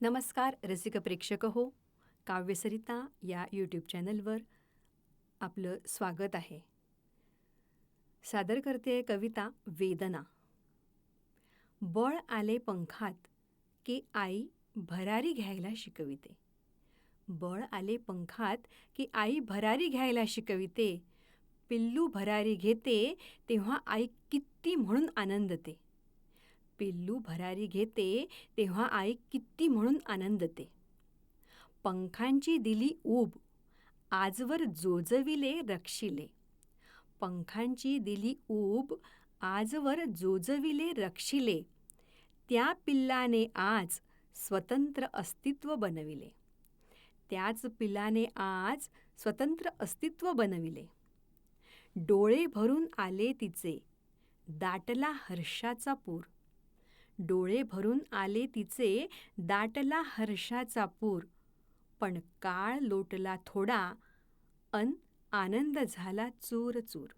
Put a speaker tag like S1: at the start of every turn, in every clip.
S1: नमस्कार रसिक प्रेक्षक हो. काव्यसरिता या यूट्यूब चॅनलवर आपलं स्वागत आहे. सादर करते कविता वेदना. बळ आले पंखात की आई भरारी घ्यायला शिकविते. बळ आले पंखात की आई भरारी घ्यायला शिकविते. पिल्लू भरारी घेते तेव्हा आई किती म्हणून आनंदते. पिल्लू भरारी घेते तेव्हा आई किती म्हणून आनंदते. पंखांची दिली ऊब आजवर जोजविले रक्षिले. पंखांची दिली ऊब आजवर जोजविले रक्षिले. त्या पिल्लाने आज स्वतंत्र अस्तित्व बनविले. त्याच पिल्लाने आज स्वतंत्र अस्तित्व बनविले. डोळे भरून आले तिचे दाटला हर्षाचा पूर. डोळे भरून आले तिचे दाटला हर्षाचा पूर. पण काळ लोटला थोडा अन आनंद झाला चूर चूर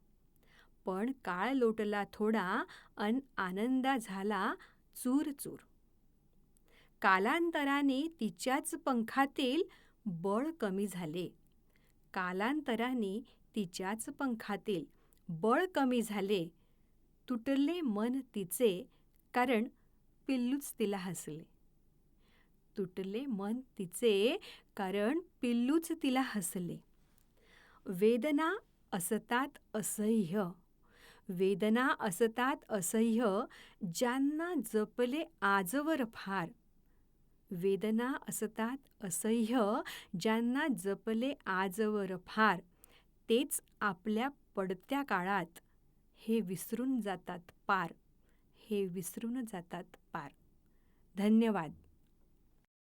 S1: पण काळ लोटला थोडा अन आनंदा झाला चूर चूर कालांतराने तिच्याच पंखातील बळ कमी झाले. कालांतराने तिच्याच पंखातील बळ कमी झाले. तुटले मन तिचे कारण पिल्लूच तिला हसले. तुटले मन तिचे कारण पिल्लूच तिला हसले. वेदना असतात असह्य. वेदना असतात असह्य ज्यांना जपले आजवर फार वेदना असतात असह्य ज्यांना जपले आजवर फार तेच आपल्या पडत्या काळात हे विसरून जातात पार. हे विसरून जातात पार. धन्यवाद.